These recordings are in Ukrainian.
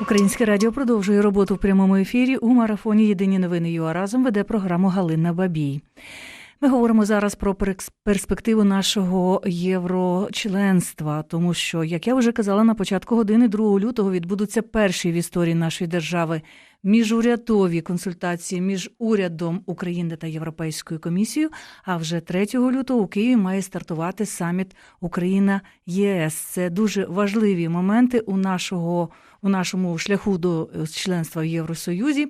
Українське радіо продовжує роботу в прямому ефірі у марафоні Єдині новини ЮА разом веде програму Галина Бабій. Ми говоримо зараз про перспективу нашого єврочленства, тому що, як я вже казала на початку години, 2 лютого відбудуться перші в історії нашої держави міжурядові консультації між урядом України та Європейською комісією. А вже 3 лютого у Києві має стартувати саміт Україна ЄС. Це дуже важливі моменти у нашого у нашому шляху до е, членства в Євросоюзі.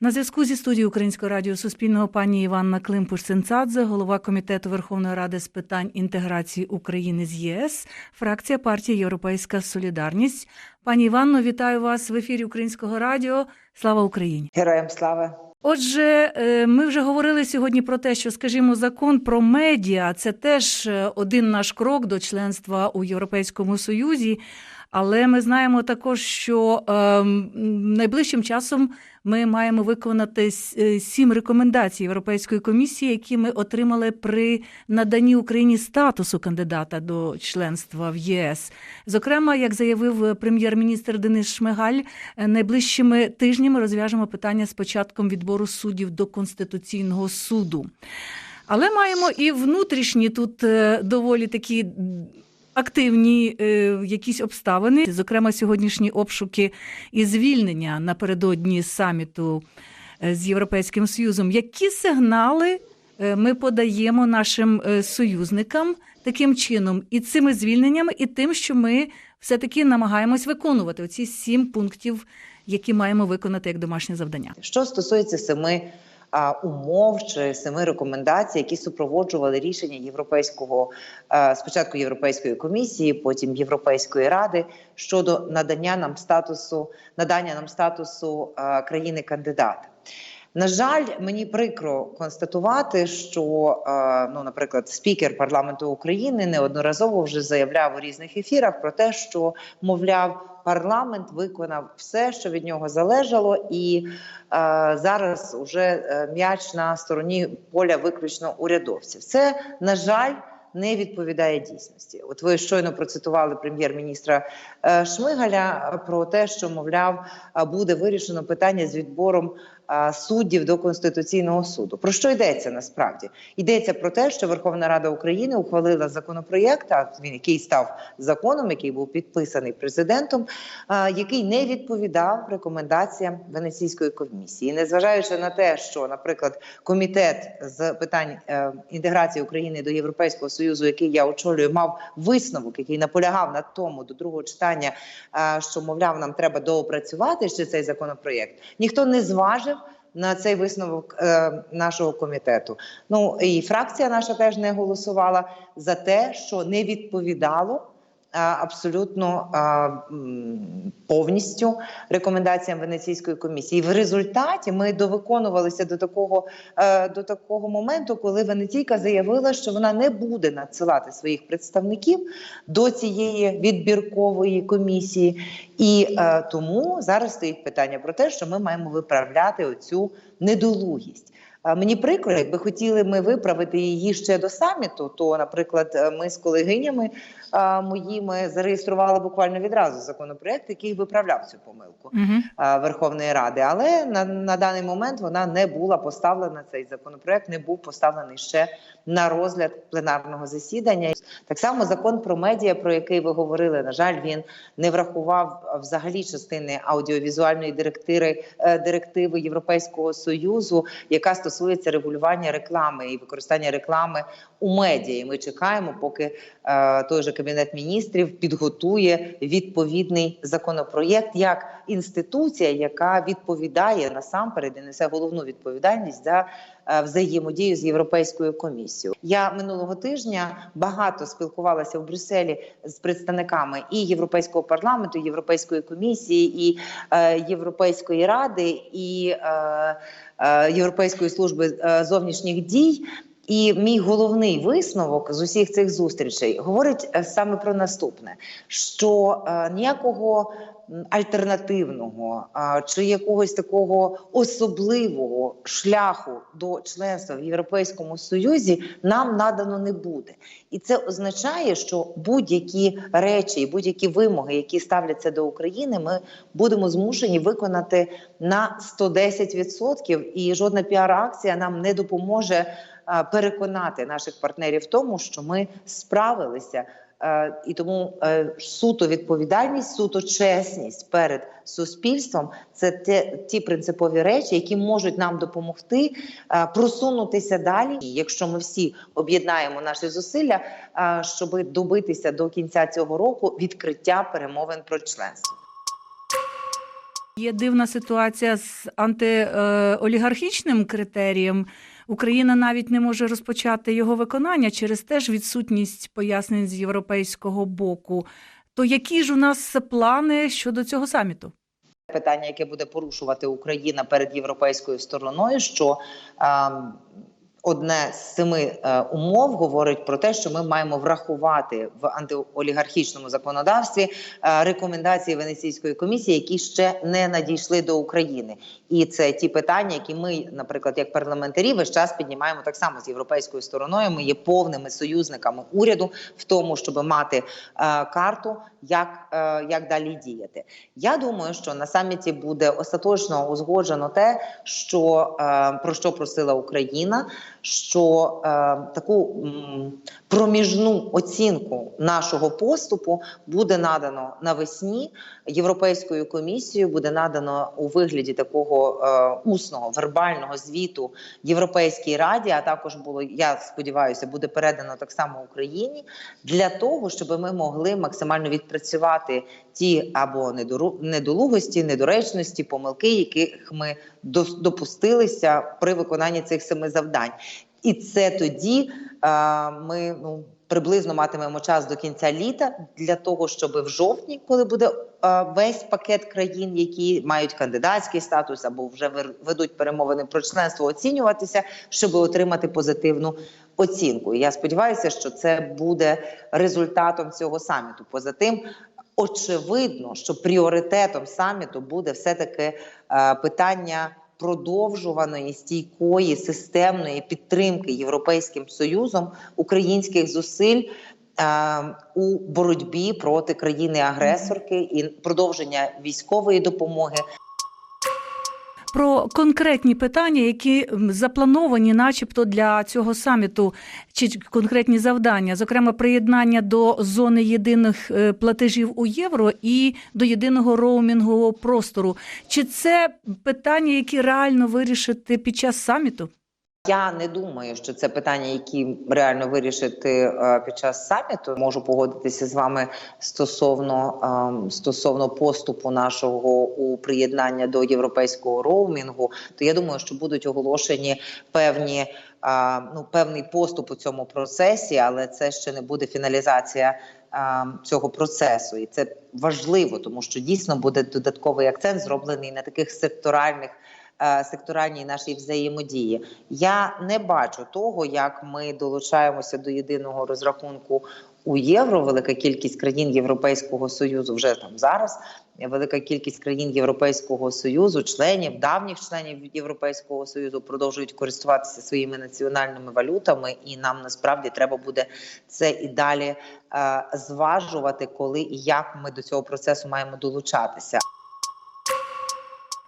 На зв'язку зі студією Українського радіо Суспільного пані Іванна Климпуш-Цинцадзе, голова комітету Верховної Ради з питань інтеграції України з ЄС, фракція партії Європейська Солідарність. Пані Іванно, вітаю вас в ефірі Українського радіо. Слава Україні! Героям слави! Отже, е, ми вже говорили сьогодні про те, що, скажімо, закон про медіа це теж е, один наш крок до членства у Європейському Союзі. Але ми знаємо також, що е, найближчим часом ми маємо виконати е, сім рекомендацій Європейської комісії, які ми отримали при наданні Україні статусу кандидата до членства в ЄС. Зокрема, як заявив прем'єр-міністр Денис Шмигаль, е, найближчими тижнями розв'яжемо питання з початком відбору суддів до Конституційного суду. Але маємо і внутрішні тут е, доволі такі активні е, якісь обставини, зокрема, сьогоднішні обшуки і звільнення напередодні саміту е, з Європейським Союзом. Які сигнали е, ми подаємо нашим союзникам таким чином, і цими звільненнями, і тим, що ми все-таки намагаємось виконувати оці сім пунктів, які маємо виконати як домашнє завдання? Що стосується семи умов чи семи рекомендацій, які супроводжували рішення європейського спочатку Європейської комісії, потім Європейської ради щодо надання нам статусу надання нам статусу країни кандидата. На жаль, мені прикро констатувати, що, е, ну, наприклад, спікер парламенту України неодноразово вже заявляв у різних ефірах про те, що мовляв, парламент виконав все, що від нього залежало, і е, зараз уже е, м'яч на стороні поля виключно урядовців. Це на жаль. Не відповідає дійсності. От ви щойно процитували прем'єр-міністра е, Шмигаля про те, що мовляв буде вирішено питання з відбором суддів до конституційного суду. Про що йдеться насправді? Йдеться про те, що Верховна Рада України ухвалила законопроєкт, він який став законом, який був підписаний президентом, е, який не відповідав рекомендаціям Венеційської комісії, незважаючи на те, що, наприклад, комітет з питань е, інтеграції України до Європейського союзу, який я очолюю, мав висновок, який наполягав на тому до другого читання, е, що мовляв, нам треба доопрацювати ще цей законопроєкт. Ніхто не зважив. На цей висновок е, нашого комітету. Ну і фракція наша теж не голосувала за те, що не відповідало абсолютно повністю рекомендаціям Венеційської комісії. І в результаті ми довиконувалися до такого, е, до такого моменту, коли Венеційка заявила, що вона не буде надсилати своїх представників до цієї відбіркової комісії. І е, тому зараз стоїть питання про те, що ми маємо виправляти оцю недолугість. А Мені прикро, якби хотіли ми виправити її ще до саміту, то, наприклад, е, ми з колегинями а, моїми зареєстрували буквально відразу законопроект, який виправляв цю помилку Угу. Верховної Ради. Але на, на даний момент вона не була поставлена. Цей законопроект не був поставлений ще на розгляд пленарного засідання. Так само закон про медіа, про який ви говорили, на жаль, він не врахував взагалі частини аудіовізуальної директиви, е, директиви Європейського союзу, яка стосується регулювання реклами і використання реклами у медіа. І ми чекаємо, поки е, той же кабінет міністрів підготує відповідний законопроєкт як інституція, яка відповідає насамперед і несе головну відповідальність за взаємодію з європейською комісією. Я минулого тижня багато спілкувалася в Брюсселі з представниками і європейського парламенту, і європейської комісії, і е, Європейської ради, і е, е, Європейської служби е, зовнішніх дій. І мій головний висновок з усіх цих зустрічей говорить е, саме про наступне: що е, ніякого альтернативного чи якогось такого особливого шляху до членства в Європейському Союзі нам надано не буде. І це означає, що будь-які речі і будь-які вимоги, які ставляться до України, ми будемо змушені виконати на 110%, і жодна піар-акція нам не допоможе переконати наших партнерів в тому, що ми справилися. Е, І тому е, суто відповідальність, суто чесність перед суспільством це те, ті принципові речі, які можуть нам допомогти е, просунутися далі. Якщо ми всі об'єднаємо наші зусилля, щоб добитися до кінця цього року відкриття перемовин про членство. Є дивна ситуація з антиолігархічним критерієм. Україна навіть не може розпочати його виконання через теж відсутність пояснень з європейського боку. То які ж у нас плани щодо цього саміту? питання, яке буде порушувати Україна перед європейською стороною, що е, одне з семи е, умов говорить про те, що ми маємо врахувати в антиолігархічному законодавстві е, рекомендації Венеційської комісії, які ще не надійшли до України. І це ті питання, які ми, наприклад, як парламентарі, весь час піднімаємо так само з європейською стороною. Ми є повними союзниками уряду в тому, щоб мати е, карту, як, е, як далі діяти. Я думаю, що на саміті буде остаточно узгоджено те, що е, про що просила Україна, що е, таку проміжну оцінку нашого поступу буде надано навесні Європейською комісією, буде надано у вигляді такого е, усного вербального звіту Європейській раді. А також було я сподіваюся, буде передано так само Україні для того, щоб ми могли максимально відпрацювати ті або недолугості, недоречності, помилки, яких ми допустилися при виконанні цих семи завдань. І це тоді е, ми ну приблизно матимемо час до кінця літа для того, щоб в жовтні, коли буде е, весь пакет країн, які мають кандидатський статус або вже ведуть перемовини про членство, оцінюватися, щоб отримати позитивну оцінку. І я сподіваюся, що це буде результатом цього саміту. Поза тим, очевидно, що пріоритетом саміту буде все таки е, питання продовжуваної стійкої системної підтримки Європейським Союзом українських зусиль. е, У боротьбі проти країни-агресорки і продовження військової допомоги, Про конкретні питання, які заплановані, начебто, для цього саміту, чи конкретні завдання, зокрема, приєднання до зони єдиних е, платежів у євро і до єдиного роумінгового простору. Чи це питання, які реально вирішити під час саміту? Я не думаю, що це питання, які реально вирішити е, під час саміту. Можу погодитися з вами стосовно ем, стосовно поступу нашого у приєднання до європейського роумінгу. То я думаю, що будуть оголошені певні е, ну певний поступ у цьому процесі, але це ще не буде фіналізація. е, Цього процесу, і це важливо, тому що дійсно буде додатковий акцент зроблений на таких секторальних е, секторальній нашій взаємодії. Я не бачу того, як ми долучаємося до єдиного розрахунку у євро. Велика кількість країн Європейського союзу вже там зараз. Велика кількість країн Європейського союзу, членів давніх членів Європейського союзу продовжують користуватися своїми національними валютами, і нам насправді треба буде це і далі е, зважувати, коли і як ми до цього процесу маємо долучатися.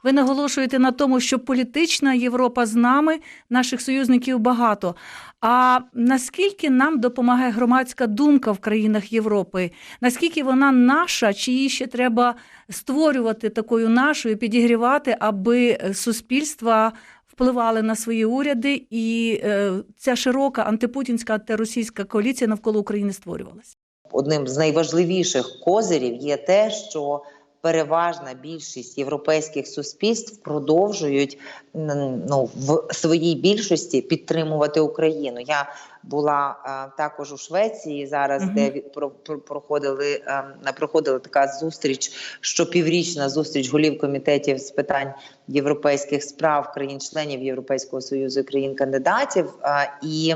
Ви наголошуєте на тому, що політична Європа з нами, наших союзників багато. А наскільки нам допомагає громадська думка в країнах Європи? Наскільки вона наша, чи її ще треба створювати такою нашою, підігрівати, аби суспільства впливали на свої уряди, і е, ця широка антипутінська антиросійська коаліція навколо України створювалася? одним з найважливіших козирів є те, що переважна більшість європейських суспільств продовжують ну в своїй більшості підтримувати Україну. Я була е, також у Швеції зараз, Мгм. де від- про, про- проходили е, проходила така зустріч, щопіврічна зустріч голів комітетів з питань європейських справ країн-членів Європейського союзу і країн-кандидатів. Е, і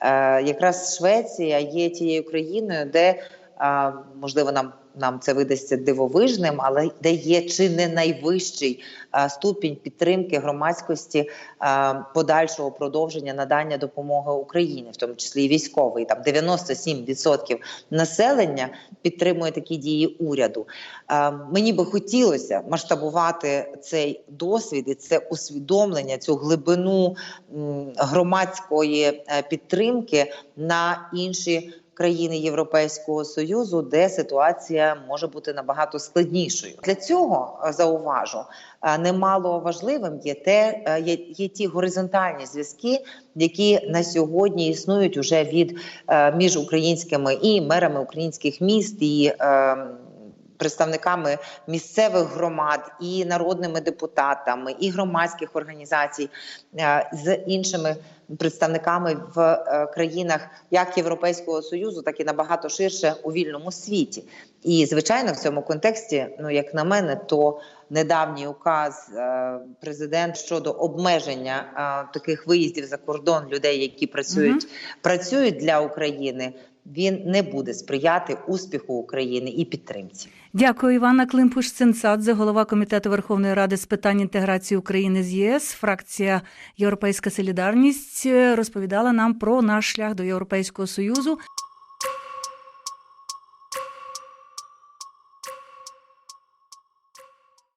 е, якраз Швеція є тією країною, де можливо нам. Нам це видасться дивовижним, але де є чи не найвищий ступінь підтримки громадськості подальшого продовження надання допомоги Україні, в тому числі і військової. Там 97% населення підтримує такі дії уряду. Мені би хотілося масштабувати цей досвід і це усвідомлення, цю глибину громадської е, підтримки на інші країни Європейського союзу, де ситуація може бути набагато складнішою. Для цього е, зауважу е, немало важливим є те, е, є, є ті горизонтальні зв'язки, які на сьогодні існують уже від між українськими і мерами українських міст і. Представниками місцевих громад і народними депутатами, і громадських організацій е, з іншими представниками в е, країнах як Європейського союзу, так і набагато ширше у вільному світі. І звичайно, в цьому контексті, ну як на мене, то недавній указ е, президент щодо обмеження таких виїздів за кордон людей, які працюють, працюють для України. Він не буде сприяти успіху України і підтримці. Дякую, Івана Климпуш-Цинцадзе, голова комітету Верховної Ради з питань інтеграції України з ЄС. Фракція Європейська Солідарність розповідала нам про наш шлях до Європейського Союзу.